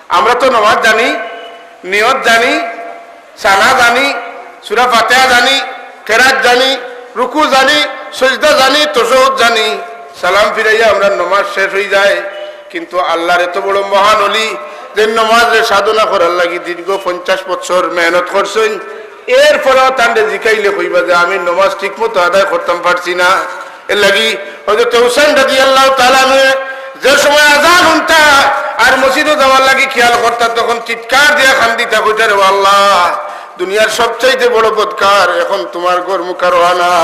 আমরা তো নমাজ জানি, নিয়ত জানি, সানা জানি, সুরা ফাতেহা জানি, কেরাত জানি, রুকু জানি, সজদা জানি তসৌদ জানি। সালাম ফিরাইয়া আমরা নমাজ শেষ হয়ে যায়। কিন্তু আল্লাহর এত বড় মহান অলি যে নমাজে সাধনা করার লাগি দীর্ঘ পঞ্চাশ বছর মেহনত করছেন। এরপরেও তান্ডে জিকাইলে কইবা যে আমি নমাজ ঠিক মতো আদায় করতাম পারছি না। এর লাগি হয়তো তৌসান রাজি আল্লাহ তালামে যে সময় আজান উনতা আর মসজিদে যাওয়ার লাগি খেয়াল করতা, তখন চিৎকার দিয়া খান্দিতা, কইতা রে আল্লাহ, দুনিয়ার সবচাইতে বড় বদকার, এখন তোমার ঘর মুখার আনা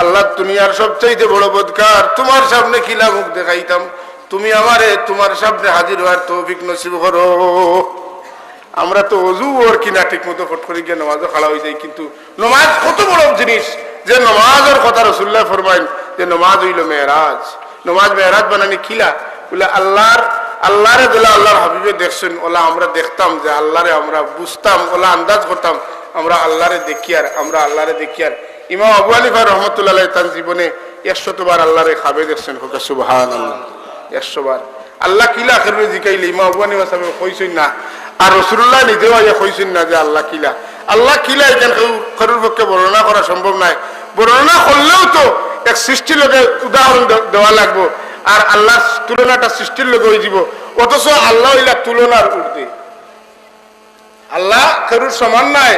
আল্লাহ, দুনিয়ার সবচাইতে বড় বদকার, তোমার সামনে খিলা মুখ দেখাইতাম। তুমি আমারে, তোমার সামনে হাজির হওয়ার তৌফিক নসিব করো। আমরা তো অজু ওর কিনা ঠিক মতো ফট করে গিয়ে নমাজও খালা হয়ে যায় কিন্তু নমাজ কত বড় জিনিস, যে নমাজের কথা রসুল্লাহ ফরমাইন যে নমাজ হইল মেয়েরাজ। নমাজ মেয়েরাজ বানানি খিলা। বলে আল্লাহর, আল্লাহরে বলে আল্লাহর হাবিবে দেখছেন, ওলা আমরা দেখতাম যে আল্লাহরে আমরা বুঝতাম, ওলা আন্দাজ করতাম, আমরা আল্লাহরে দেখি আর, আমরা আল্লাহরে দেখি আর। ইমাম আবু আলিফা রহমতুল্লাহ তার জীবনে একশতবার আল্লাহরে খাবে দেখছেন, হোক সুবাহান আল্লাহ একশো বার আল্লাহ কিলা খেলবে জিকাইলে ইমা আবু আনিবা সাহেব কইছেন না, আর রসুল্লাহ নিজেও আইয়া কইছেন না যে আল্লাহ কিলা আল্লাহ কিলা এখান কারোর পক্ষে বর্ণনা করা সম্ভব নয় বর্ণনা করলেও তো এক সৃষ্টির লোকে উদাহরণ দেওয়া লাগবো। আর আল্লাহ তুলনাটা সৃষ্টির লোকে হয়ে যাব। অথচ আল্লাহ ইলা তুলনার উর্ধে আল্লাহ কেউর সমান নাই।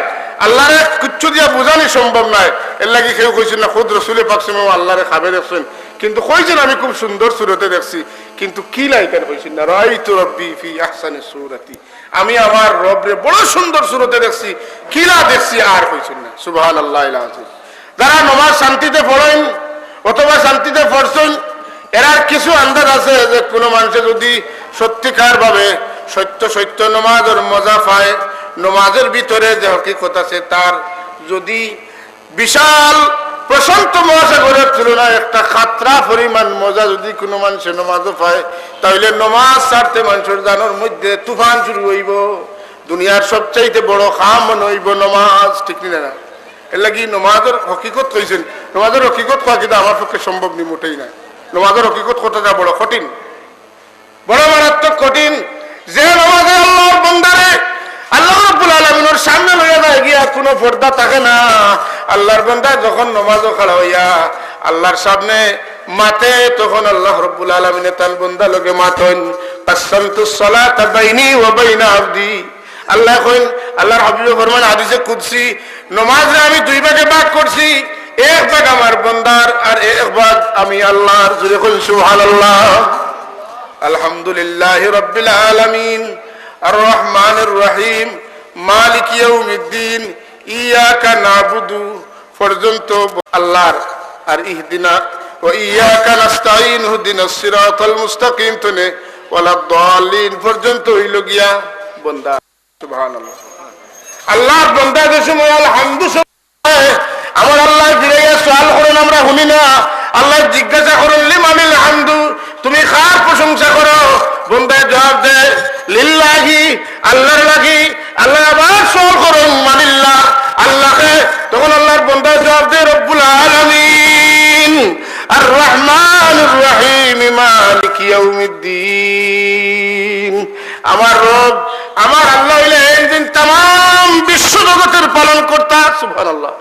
আল্লাহরে কিচ্ছু দিয়া বোঝানি সম্ভব নাই। এর লাগি কেউ কইছেন না, খুদ রসুলে পাকছেন আল্লাহরে খাবে দেখছেন। কিন্তু কইছেন, আমি খুব সুন্দর সুরতে দেখছি। কিন্তু কি লাইকার কইছেন, না রাই তো রব্বি ফি আহসানি সুরাতি। আমি আমার রবরে বড় সুন্দর সুরতে দেখছি। কিলা দেখছি, আর কইছেন না। সুবহান আল্লাহ যারা নমাজ শান্তিতে পড়েন, অথবা শান্তিতে পড়ছেন এরার কিছু আন্দাজ আছে যে কোনো মানুষে যদি সত্যিকার ভাবে সত্য সত্য নমাজের মজা পায়, নমাজের ভিতরে যে হকিকত আছে তার যদি বিশাল প্রশান্ত মহাসাগরের তুলনায় একটা খাতরা পরিমাণ মজা যদি কোনো মানুষে নমাজও পায় তাহলে নমাজ ছাড়তে মানুষের জানোর মধ্যে তুফান শুরু হইব, দুনিয়ার সবচাইতে বড় খাম নইব নমাজ, ঠিক না? এর লাগি নমাজের হকিকত কইছেন, নমাজের হকিকত কোয়া কিন্তু আমার পক্ষে সম্ভব নি, মোটেই না। নমাজের হকিকত কতটা বড় কঠিন। বড় মারাত্মক কঠিন। যে নমাজে আল্লাহর বন্দারে, আল্লাহ রাব্বুল আলামিনের সামনে লইয়া যায়, গিয়া কোনো পর্দা থাকে না। আল্লাহর বান্দা যখন নমাজও খাড়া হইয়া আল্লাহর সামনে মাতে, তখন আল্লাহ রব্বুল আলামিনে তার বন্দা লোকে মাতন আল্লাহ আল্লাহর হাবিবে ফরমান হাদিসে কুদসি, নমাজে আমি দুই ভাগে ভাগ করছি। এক ভাগ আমার বন্দার আর এক ভাগ আমি আল্লাহর জুড়ে সুবহানাল্লাহ। আলহামদুলিল্লাহ রব্বিল আলামিন আর রহমানির রহিম মালিক ইয়াউমিদ্দিন, ইয়াকা নাবুদু পর্যন্ত আল্লাহর। আর ইহদিনা ও ইয়াকা নাস্তাইন হুদিনাস সিরাতাল মুস্তাকিম, তনে ওয়ালা দালিন পর্যন্ত হইল গিয়া বন্দা, সুবহানাল্লাহ। আল্লাহর বন্দা সময় আলহামদু আমার আল্লাহ করেন আমরা শুনি না, আল্লাহ জিজ্ঞাসা করেন, লিমানিল হামদু? তুমি কার প্রশংসা করো? বন্দায় জবাব দেয় লিল্লাহি, আল্লাহর লাগি। আল্লাহ আবার সওয়াল করেন, মানিল্লাহ, আল্লাহকে। তখন আল্লাহর জবাব রব্বুল আলামিন। আর রহমান রহিম, মালিক ইয়াউমিদ্দিন। আমার রব, আমার আল্লাহ হইলে একদিন তাম বিশ্ব জগতের পালন করতা সুবহানাল্লাহ।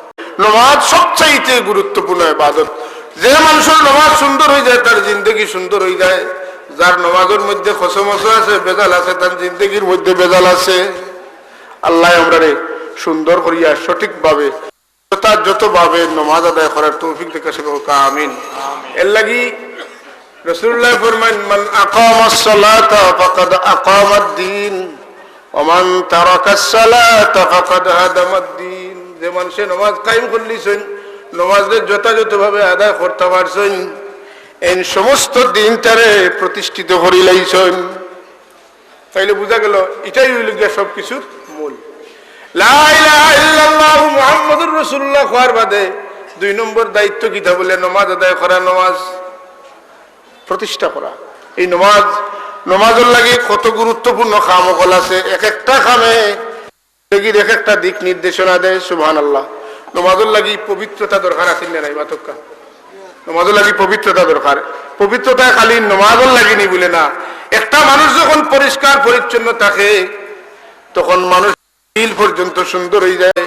নমাজ সবচাইতে গুরুত্বপূর্ণ ইবাদত। যে মানুষের নমাজ সুন্দর হয়ে যায় তার জিন্দগি সুন্দর হয়ে যায়। যার নমাজের মধ্যে খসমস আছে বেজাল আছে তার জিন্দগির মধ্যে বেজাল আছে। আল্লাহ আমরা সুন্দর করিয়া সঠিকভাবে তার যত ভাবে নমাজ আদায় করার তৌফিক থেকে সে আমিন। এর লাগি রসুল্লাহ ফরমান মান আকামাস সালাতা ফাকাদ আকামাদ দ্বীন ওমান তারাকাস সালাতা ফাকাদ হাদামাদ দ্বীন। যে মানুষে নামাজ কায়েম করলিছেন নামাজের যথাযথভাবে আদায় করতে পারছেন, এই সমস্ত দিনটারে প্রতিষ্ঠিত করিলাইছেন তাইলে বোঝা গেল, এটাই হইল গিয়া সব কিছুর মূল মুহাম্মাদুর রাসূলুল্লাহ হওয়ার বাদে দুই নম্বর দায়িত্ব কিতা বলে? নমাজ আদায় করা, নমাজ প্রতিষ্ঠা করা। এই নমাজ, নমাজের লাগে কত গুরুত্বপূর্ণ খাম অকল আছে, এক একটা খামে এগির এক একটা দিক নির্দেশনা দেয় সুবহান আল্লাহ নমাজের লাগি পবিত্রতা দরকার আছে না নাই মাতক্কা নমাজের লাগি পবিত্রতা দরকার। পবিত্রতা খালি নমাজের লাগি নি বলে না। একটা মানুষ যখন পরিষ্কার, পরিচ্ছন্ন থাকে, তখন মানুষ দিল পর্যন্ত সুন্দর হয়ে যায়।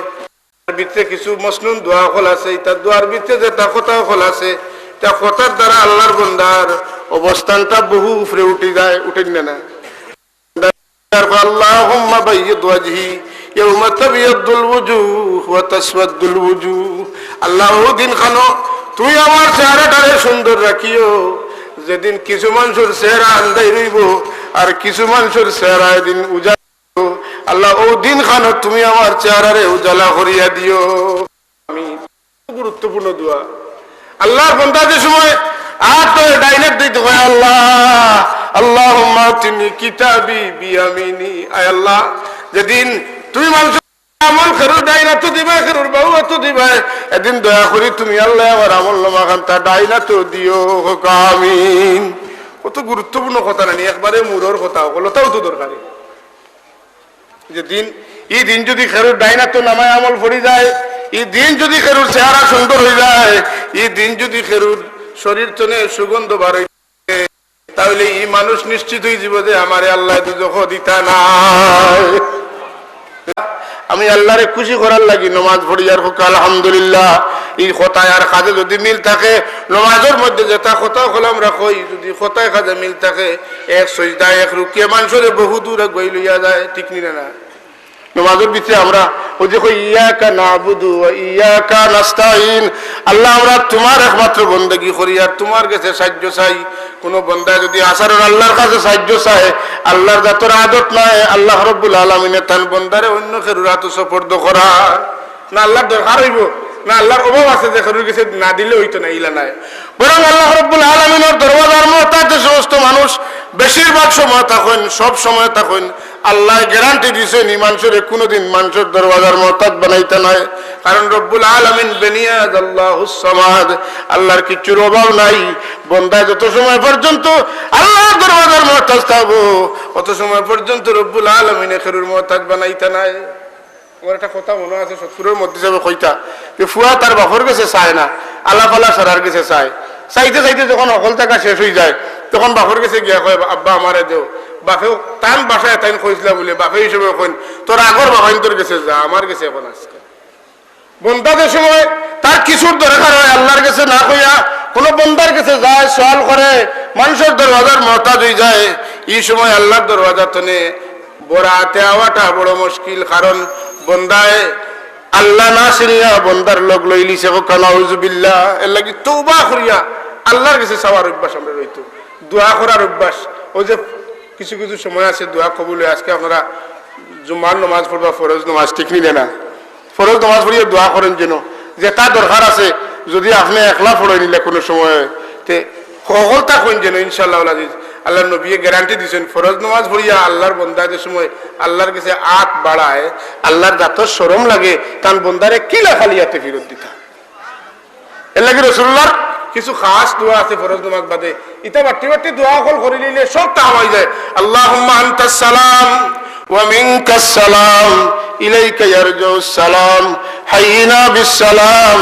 তার ভিতরে কিছু মসনুন দোয়া ফল আছে, তার দোয়ার ভিতরে যে তা কথা ফল আছে তা কথার দ্বারা আল্লাহর বন্দার অবস্থানটা বহু উপরে উঠে যায় উঠেন না না اللهم بيض وجهي يوم تبيض الوجوه وتسود الوجوه আল্লাহ দিন খানো তুই আমার চেহারাটারে সুন্দর রাখিও যেদিন কিছু মানুষের চেহারা আন্দাই রইব আর কিছু মানুষের চেহারা এদিন উজা আল্লাহ ও দিন খানো তুমি আমার চেহারারে উজালা করিয়া দিও আমি গুরুত্বপূর্ণ দোয়া আল্লাহর বন্দাদের সময়, আর তো ডাইরেক্ট দিতে হয়, আল্লাহ আল্লাহ তিনি কিতাবি বিয়ামিনি। আয় আল্লাহ, যেদিন তুমি মানুষ আমল এদিন দয়া তুমি আল্লাহ দিও, হোক, আমিন। কত কথা কথা দিন এই দিন যদি খেরুর ডাইনা নামায় আমল যায় এই দিন যদি খেরুর চেহারা সুন্দর হয়ে যায় এই দিন যদি খেরুর শরীর চনে সুগন্ধ বার তাহলে এই মানুষ নিশ্চিত হয়ে যাব যে আমারে আল্লাহ দুজখ দিতা নাই। আমি আল্লাহরে খুশি করার লাগি, নমাজ পড়ি আর হোক, আলহামদুলিল্লাহ। এই কথায় আর কাজে যদি মিল থাকে, নমাজের মধ্যে যেটা কথা হলাম রাখই, যদি কথায় কাজে মিল থাকে, এক সজদা এক রুকিয়ে মানুষের বহু দূরে গই লইয়া যায়, ঠিক নিলে না? নমাজের ভিতরে আমরা ওই কই ইয়াকা নাবুদু ইয়াকা নাস্তাইন আল্লাহ আমরা তোমার একমাত্র বন্দেগী করি, আর তোমার কাছে সাহায্য চাই। কোন বন্দা যদি আসারের আল্লাহর কাছে সাহায্য চায়, আল্লাহর জাতর আদত নাই আল্লাহ রব্বুল আলমিনে তান বন্দারে অন্য খেরুর হাত সপর্দ করা। না, আল্লাহর দরকার হইব, না, আল্লাহর অভাব আছে যে খেরুর কাছে না দিলে হইতো না, ইলা নাই। বরং আল্লাহ রব্বুল আলমিনের দরবাজার মহতাজ যে সমস্ত মানুষ বেশিরভাগ সময় থাকেন সব সময় থাকেন আল্লাহ গ্যারান্টি দিছেন এই মানুষের কোনোদিন মানুষের দরবাজার মহতাজ বানাইতে নয় কারণ রব্বুল আলমিন বেনিয়াদ আল্লাহ সমাদ, আল্লাহর কিচ্ছুর অভাব নাই। বন্দায় যত সময় পর্যন্ত আল্লাহর দরবাজার মহতাজ থাকব, অত সময় পর্যন্ত রব্বুল আলমিনে খেরুর মহতাজ বানাইতে নাই। আমার একটা কথা মনে আছে সত্তরের মধ্যে যাবে কইতা, যে ফুয়া তার বাপর গেছে চায় না আল্লাহ সারার গেছে চায়। চাইতে চাইতে যখন অকল টাকা শেষ হয়ে যায় তখন বাপর গেছে গিয়া কয়, আব্বা, আমারে দেও বাপেও টান বাসায় তাইন কইছিল বলে, বাপে হিসেবে কইন, তোর আগর বাবাইন তোর গেছে যা, আমার গেছে এখন আজকে বন্দাদের সময় তার কিছুর দরকার হয়, আল্লাহর কাছে না কইয়া কোন বন্দার কাছে যায়, সওয়াল করে, মানুষের দরওয়াজার মহতাজ হয়ে যায়। এই সময় আল্লাহর দরওয়াজা তনে বরাতে আওয়াটা বড় মুশকিল, কারণ বন্দায় আল্লাহ না চিনিয়া বন্দার লোক লইলিছে। কানাউজুবিল্লাহ এর লাগি তৌবা করিয়া আল্লাহর কাছে চাওয়ার অভ্যাস আমরা রইতো দোয়া করার অভ্যাস। ওই যে কিছু কিছু সময় আছে দোয়া কবুল আজকে আপনারা জুমার নমাজ পড়বা, ফরজ নমাজ ঠিক নিলে না। ফরজ নমাজ পড়িয়ে দোয়া করেন যেন। যে তার দরকার আছে, যদি আপনি একলা পড়ে নিলে কোনো সময়, তে সকলটা কইন যেন ইনশাল্লাহ আল্লাহ নবী গ্যারান্টি দিয়েছেন ফরজ নমাজ পড়িয়া আল্লাহর বন্দাদের সময় আল্লাহর কাছে আত বাড়ায়, আল্লাহর যাত সরম লাগে, তার বন্দারে কিলা খালিয়াতে ফেরত দিতা। এর লাগে রসুল্লার কিছু খাস দোয়া আছে, ফরজ নামাজ বাদে। ইটা বাটি বাটি দোয়া কল করে নিলে সব তা হয়ে যায়। আল্লাহুম্মা আনতাস সালাম, ওয়া মিনকাস সালাম, ইলাইকা ইয়ারজু সালাম, হাইনা বিস সালাম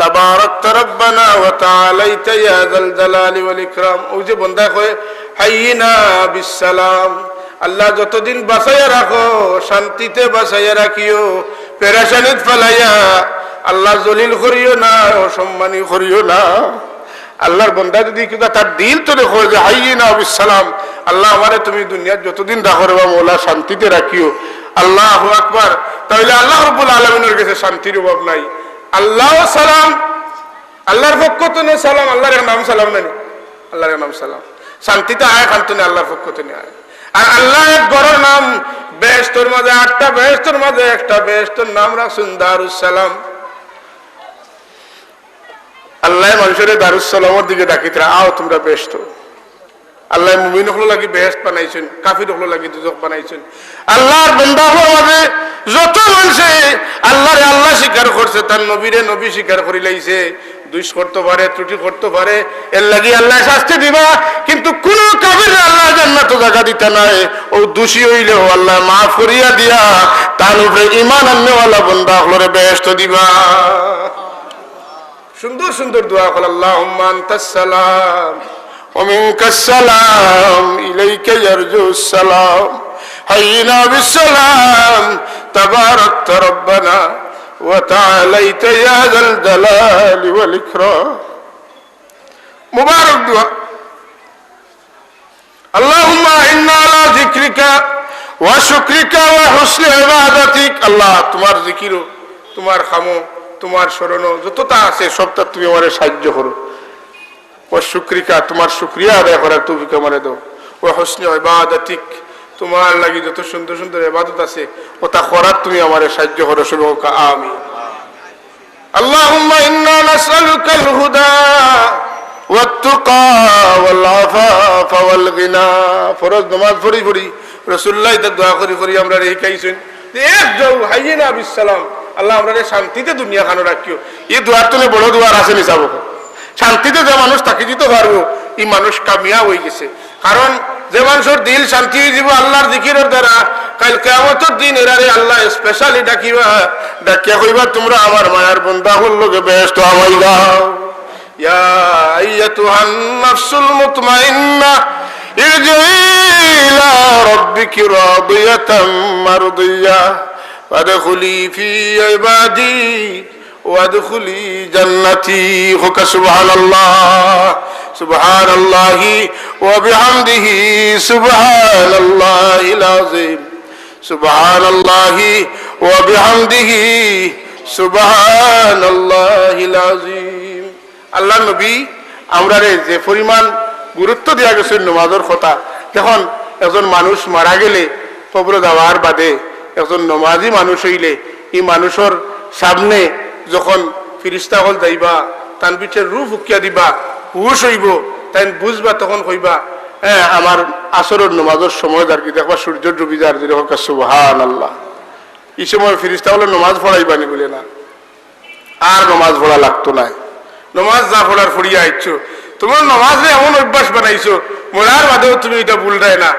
তাবারাকতা রব্বানা ওয়া তাআলাইতা ইয়া যাল জালালি ওয়াল ইকরাম। ওই যে বন্দা কয়, হাইনা বিস সালাম আল্লাহ যতদিন বাঁচাইয়া রাখো, শান্তিতে বাঁচাইয়া রাখিও, পেরাশানিত ফেলাইয়া, আল্লাহ জলিল করিও না অসম্মানী করিও না। আল্লাহর বন্দা যদি কিবা তার দিল তো দেখো যে হাইনা সালাম আল্লাহ আমারে তুমি দুনিয়ার যতদিন রাখো রে মৌলা শান্তিতে রাখিও। আল্লাহ আকবার। তাহলে আল্লাহ রব্বুল আলমিনের কাছে শান্তির অভাব নাই। আল্লাহ সালাম, আল্লাহর পক্ষ তো নেই সালাম, আল্লাহর নাম সালাম নানি আল্লাহর নাম সালাম। শান্তিতে আয় খান্ত নেই, আল্লাহর পক্ষ তো নেই আয়। আর আল্লাহ এক বড় নাম তোর মাঝে আটটা বেশ তোর মাঝে একটা বেশ তোর নাম রাখছেন দারুসালাম আল্লাহ মানুষের দারুসালামের দিকে ডাকিতে আও, তোমরা বেহস্ত আল্লাহ মুমিন হলো লাগি বেহেস্ত বানাইছেন, কাফির হলো লাগি দুজক বানাইছেন। আল্লাহর বন্দা হওয়ার মাঝে যত মানুষে আল্লাহরে আল্লাহ স্বীকার করছে, তার নবীরে নবী স্বীকার করি লাইছে। দুইশ করতে পারে ত্রুটি করতে পারে এর লাগি আল্লাহ শাস্তি দিবা, কিন্তু কোন কাবির আল্লাহ জান্নাত জায়গা দিতে নাই। ও দোষী হইলেও আল্লাহ মাফ করিয়া দিয়া, তার উপরে ইমান আননেওয়ালা বন্দা হলরে বেহেস্ত দিবা। সুন্দর সুন্দর দোয়া কল আল্লাহ সালাম ومنك السلام إليك يرجو السلام حينا بالسلام تباركت ربنا وتعاليت يا ذا الجلال والإكرام مبارك دعاء اللهم إنا على ذكرك وشكرك وحسن عبادتك الله তোমার জিকিরও তোমার খামো তোমার স্মরণও যতটা আছে সবটা তুমি আমার সাহায্য করো ও শুক্রিকা তোমার শুক্রিয়া আদায় করার তৌফিক আমারে দাও ও হসনি ইবাদাতিক তোমার লাগি যত সুন্দর সুন্দর ইবাদত আছে ওটা করার তুমি আমারে সাহায্য করো শুভ আমি اللهم إنا نسألك الهدى والتقى والعفاف والغنى ফরজ নামাজ পড়ি পড়ি রসুল্লাহ এটা দোয়া করি করি আমরা রেখে খাইছেন এক যাও হাইয়ে না আল্লাহ শান্তিতে বড় আছে শান্তিতে কামিয়া গেছে। কারণ যে মানুষের দিল শান্তি হয়ে যাব আল্লাহর দিকির দ্বারা, কাল কেমতের দিন এরারে আল্লাহ স্পেশালি ডাকিবা। ডাকিয়া কইবা, তোমরা আমার মায়ার বন্ধা হল লোকে ব্যস্ত হওয়াই গাও ইয়া ارجعي إلى ربك راضية مرضية وادخلي في عبادي وادخلي جنتي خك سبحان الله سبحان الله وبحمده سبحان الله العظيم سبحان الله وبحمده سبحان الله العظيم আল্লাহ নবী আমরা যে পরিমাণ গুরুত্ব দেওয়া গেছে নমাজের কথা। দেখুন একজন মানুষ মারা গেলে কবর দেওয়ার বাদে একজন নমাজি মানুষ হইলে এই মানুষের সামনে যখন ফিরিস্তা হল যাইবা, তান পিঠের রূপ উকিয়া দিবা হুশ হইব তাই বুঝবা তখন কইবা হ্যাঁ আমার আসরের নমাজের সময় আর কি, দেখবা সূর্য ডুবি যার দিলে হোক সুবহান আল্লাহ এই সময় ফিরিস্তা হলে নমাজ পড়াইবানি বলে না। আর নমাজ পড়া লাগতো না নমাজ যা পড়ার ফুরিয়া আইছো তোমার নমাজে এমন অভ্যাস বানাইছো মরার বাদেও তুমি এটা ভুল দেয় না।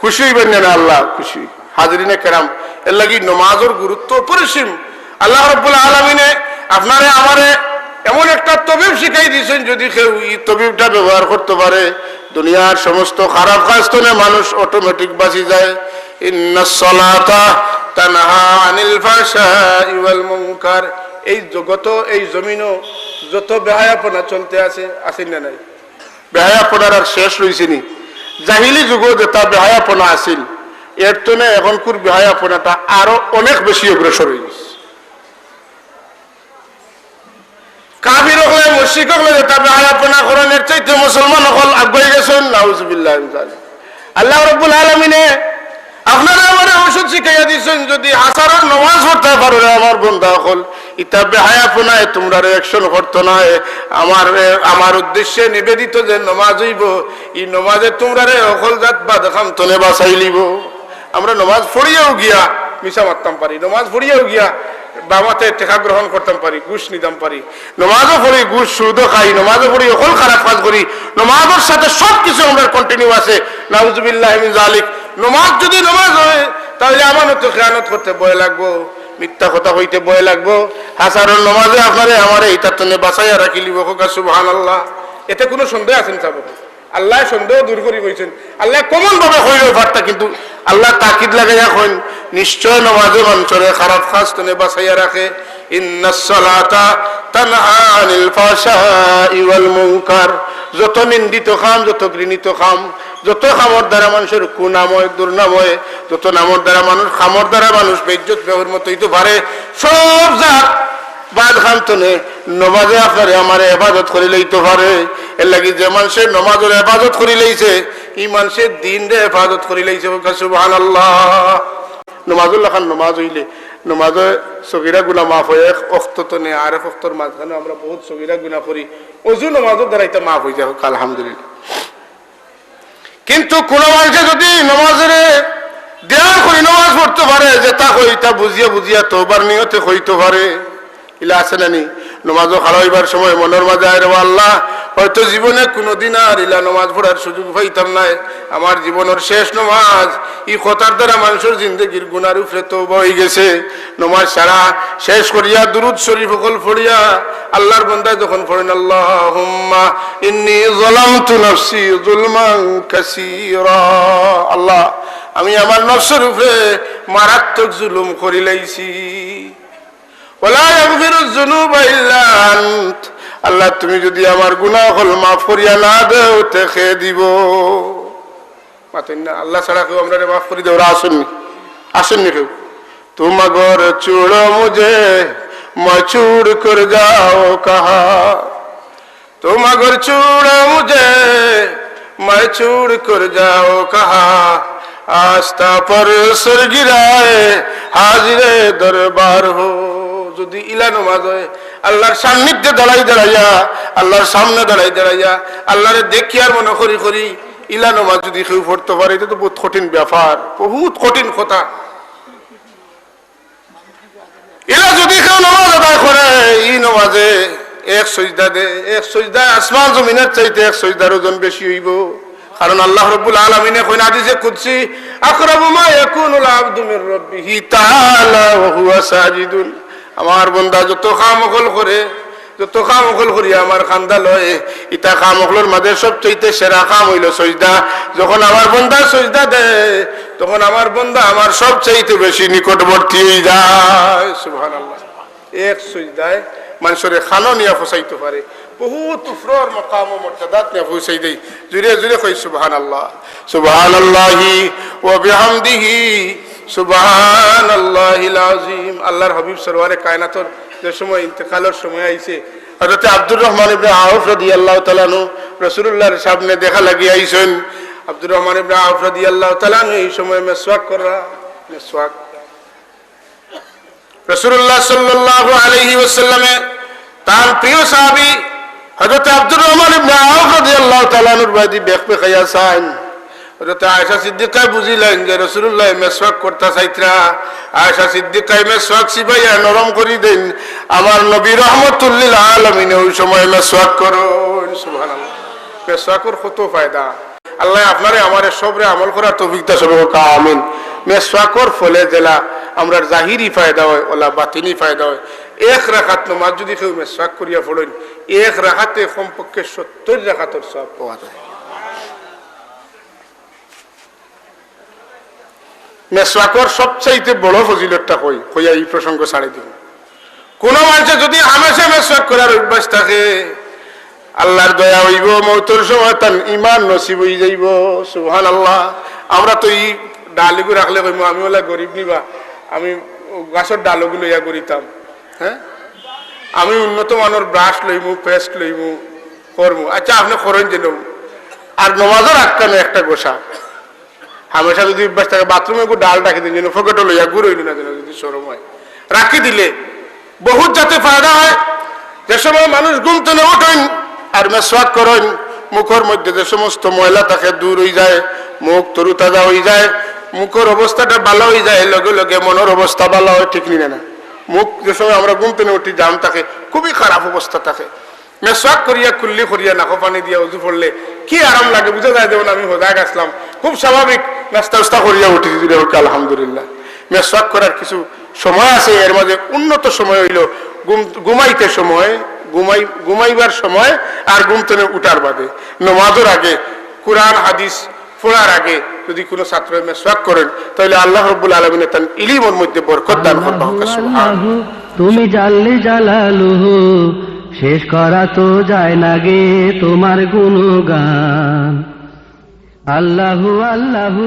খুশি হইবেন না আল্লাহ খুশি। হাজরিনে কেরাম, এর লাগি নমাজের গুরুত্ব অপরিসীম। আল্লাহ রব্বুল আলমিনে আপনারে, আমারে এমন একটা তবিব শিখাই দিয়েছেন যদি কেউ এই তবিবটা ব্যবহার করতে পারে। দুনিয়ার সমস্ত খারাপ কাজ তো না, মানুষ অটোমেটিক বাঁচি যায়। এই জগত এই জমিনও যত বেহায়াপনা চলতে আছে আছে না নাই। বেহায়াপনার আর শেষ রয়েছে নি। জাহিলি যুগ যেটা বেহায়াপনা আছিল, এর তনে এখনকার বেহায়াপনাটা আরও অনেক বেশি অগ্রসর হয়ে গেছে। কাবির হলে মুশিক হলে যেটা বেহায়াপনা করেন, এর চাইতে মুসলমান হল আগুয়ে গেছেন আল্লাহ রব্বুল আলমিনে আপনারা আমার নমাজ বন্ধা ইতা উদ্দেশ্যে নিবেদিত যে নমাজ হইব, এই নমাজে তোমরা অকল জাত বা দেখাম বাসাই লিব। আমরা নমাজ পড়িয়াও গিয়া মিশা মারতাম পারি, নমাজ পড়িয়াও গিয়া বাবাতে টেকা গ্রহণ করতাম পারি, ঘুষ নিতাম পারি। নমাজও পড়ি, ঘুষ সুদও খাই, নমাজও পড়ি, অকল খারাপ কাজ করি। নমাজের সাথে সব কিছু আমরা কন্টিনিউ আছে নাউজুবিল্লাহ জালিক নমাজ যদি নমাজ হয়, তাহলে আমারও তো খেয়ানত করতে ভয় লাগবো, মিথ্যা কথা হইতে ভয় লাগবো। হাসার নমাজে আপনারে আমার এই তাত্তনে বাসাইয়া রাখি লিব হোকা সুবহান আল্লাহ এতে কোনো সন্দেহ আছেন চাব আল্লাহ সন্দেহ দূর করি কইছেন। আল্লাহ কমন ভাবে হইল ভারটা কিন্তু আল্লাহ তাকিদ লাগাইয়া কইন, নিশ্চয় নমাজে অঞ্চলে খারাপ খাস তনে বাসাইয়া রাখে। ইন্নাসসালাতা তানহা আনিল ফাহশাই ওয়াল মুনকার। যত নিন্দিত খাম, যত ঘৃণিত খাম, যত খামর দ্বারা মানুষের কুনাময়, দুর্নাময়, যত নামর দ্বারা মানুষ খামর দ্বারা মানুষ বেজ্জত ব্যবহার মতো হইতে পারে সব জাত বাদ খান্তনে নমাজে আপনারে আমার এবাদত করি লইতে পারে। এর লাগি যে মানুষের নমাজের এবাদত করি লইছে ই মানুষের দিন রে এবাদত করি লইছে সুবহান আল্লাহ নমাজুল্লাহ খান নমাজ হইলে, নমাজে সগিরা গুনা মাফ হয়ে, এক অক্ত তো নে, আর এক অক্তর মাঝখানে আমরা বহুত সগিরা গুনা করি। অজু নমাজের দ্বারা এটা মাফ হয়ে যায় আলহামদুলিল্লাহ। কিন্তু কোন মানুষে যদি নমাজের দেওয়ার করি নমাজ পড়তে পারে, যে তা কই তা বুঝিয়া বুঝিয়া তোবার নিয়তে হইতে পারে। ইলা আছে না। নি নমাজও খাড়াইবার সময় মনের মাঝে আয় রে আল্লাহ। হয়তো জীবনে কোনোদিন আর ইলা নমাজ পড়ার সুযোগ পাইতাম নাই। আমার জীবনের শেষ নমাজ ই কথার দ্বারা মানুষের জিন্দগির গুনার উপরে তো বই গেছে। নমাজ সারা শেষ করিয়া দুরুদ শরীফ সকল ফড়িয়া আল্লাহর বন্দায় যখন পড়েন, আল্লাহুম্মা ইন্নি যালামতু নাফসি যুলমান কাসীরা। আল্লাহ, আমি আমার নফসের উপরে মারাত্মক জুলুম করি লাইছি। আল্লাহ, তুমি যদি আমার গুনাহ হল মাফ করিয়া না দেও, তে খেয়ে দিব। না, আল্লাহ ছাড়া কেউ আমরা মাফ করি ওরা আসেননি। আসেননি কেউ। তোমাগর চূড়ো মুঝে মচুর কর যাও কাহা। তোমাগর চূড়ো মুঝে মচুর কর যাও কাহা। আস্থা পর সর গিরায় হাজিরে দরবার হো। যদি ইলা নমাজ হয়, আল্লাহর সান্নিধ্যে দাঁড়াই দাঁড়াইয়া, আল্লাহর সামনে দাঁড়াই দাঁড়াইয়া, আল্লাহরে দেখি আর মনে করি করি ইলা নমাজ যদি কেউ পড়তে পারে, এটা তো বহুত কঠিন ব্যাপার, বহুত কঠিন কথা। এরা যদি কেউ নামাজ আদায় করে, এই নমাজে এক সজদা দে, এক সজদা আসমান জমিনের চাইতে এক সজদার ওজন বেশি হইব। কারণ আল্লাহ রব্বুল আলামিনে কইন হাদিসে কুদসি আকরাবু মা ইয়াকুনুল আবদু মির রাব্বিহি তাআলা ওয়া সাজিদুন। আমার বান্দা যত কামকল করে, যত কামকল করি আমার খান্দা লয় ইতা কামকলর মাঝে সবচেয়ে সেরা কাম হইল সজদা। যখন আমার বন্দা সজদা দেয়, তখন আমার বন্দা আমার সবচেয়ে বেশি নিকটবর্তী হয়ে যায়। এক সজদায় মানুষের খানো নিয়ে ফসাইতে পারে। বহুত উফরর মকাম ও মর্যাদাত নিয়ে ফসাই দেই। জুড়ে জুড়ে কই সুবহান আল্লাহ সুবহান আল্লাহি ও বিহামদিহি। সুবহান আল্লাহিল আল্লাহর হাবিব সরওয়ারে কায়নাতর যে সময় ইন্তেকালের সময় আইছে, হযরত আব্দুর রহমান ইবনে আউফ রাদিয়াল্লাহু তাআলা নু রাসূলুল্লাহর সামনে দেখা লাগি আইছেন। আব্দুর রহমান ইবনে আউফ রাদিয়াল্লাহু তাআলা নু এই সময় মেসওয়াক করা, মেসওয়াক। রসুল্লাহ সাল্লাহ আলহি ওসাল্লামে তার প্রিয় সাহাবি হজরত আব্দুর রহমান ইবনে আউফ রাদিয়াল্লাহু তাআলা আনহুর বাদি হজরত আয়েশা বুঝিলেন যে রসুল্লাহ মেসওয়াক করতে চাইতরা আয়েশা সিদ্দিকায় মেসওয়াক সিবাইয়া নরম করি দেন। আমার নবী রহমতুল্লিল আলমিনে ওই সময় মেসওয়াক করো সুবহানাল্লাহ। মেসওয়াকর কত ফায়দা। আল্লাহ আপনারে, আমারে সবরে আমল করার তৌফিকটা সবে আমিন। মেসওয়াকর ফলে জেলা আমরা জাহিরি ফায়দা হয়, ওলা বাতিনি ফায়দা হয়। এক রাখাত নমাজ যদি কেউ মেসওয়াক করিয়া পড়েন, এক রাখাতে কমপক্ষে সত্তর রাখাতর সব পাওয়া যায়। মেসওয়াকর সবচাইতে বড় ফজিলতটা কই? কইয়া এই প্রসঙ্গ ছাড়ি দিব। কোন মানুষের যদি হামেশা মেসওয়াক করার অভ্যাস থাকে, আল্লাহর দয়া হইব, মৌতর সময় ইমান নসিব হয়ে যাইব সুহান আল্লাহ আমরা তো এই ডালিগু রাখলে কইম আমি ওলা গরিব নিবা, আমি গাছের ডালগুলো ইয়া করিতাম। হ্যাঁ? আমি উন্নত মানের ব্রাশ লইমু পেস্ট লইমু, করমু। আচ্ছা আপনি করেন যে আর নমাজও রাখতাম একটা গোসা। হামেশা যদি অভ্যাস থাকে, বাথরুমে একটু ডাল রাখি দিন যেন ফকেটও লইয়া গুড় হইল না যেন, যদি সরম হয়। রাখি দিলে। বহুত যাতে ফায়দা হয়। যে সময় মানুষ ঘুমতে না ওঠেন আর মেসওয়াক করেন, মুখের মধ্যে যে সমস্ত ময়লা থাকে, দূর হয়ে যায়, মুখ তরু তাজা হয়ে যায়, মুখের অবস্থাটা ভালো হয়ে যায়, লগে লগে মনের অবস্থা ভালো হয়, ঠিক নিনে না। মুখ যে সময় আমরা ঘুমতে না উঠি জাম থাকে, খুবই খারাপ অবস্থা থাকে। মেসওয়াক করিয়া কুল্লি করিয়া নাকো পানি দিয়া উজু পড়লে কি আরাম লাগে, বুঝা যায় যেমন আমি হোদা গেছিলাম খুব স্বাভাবিক নাস্তা উস্তা করিয়া উঠি দিলে আলহামদুলিল্লাহ। মেসওয়াক করার কিছু সময় আছে, এর মাঝে উন্নত সময় হইল ঘুম, ঘুমাইতে সময়, ঘুমাই, ঘুমাইবার সময় আর ঘুমতনে উঠার বাদে। নমাজের আগে কোরআন, হাদিস পড়ার আগে যদি কোনো ছাত্র মেসওয়াক করেন তাহলে আল্লাহ রব্বুল আলমিনে তার ইলিমের মধ্যে বরকত দান তুমি জানলে জালালুহু শেষ করা তো যায় না গে তোমার গুণগান। আল্লাহু আল্লাহু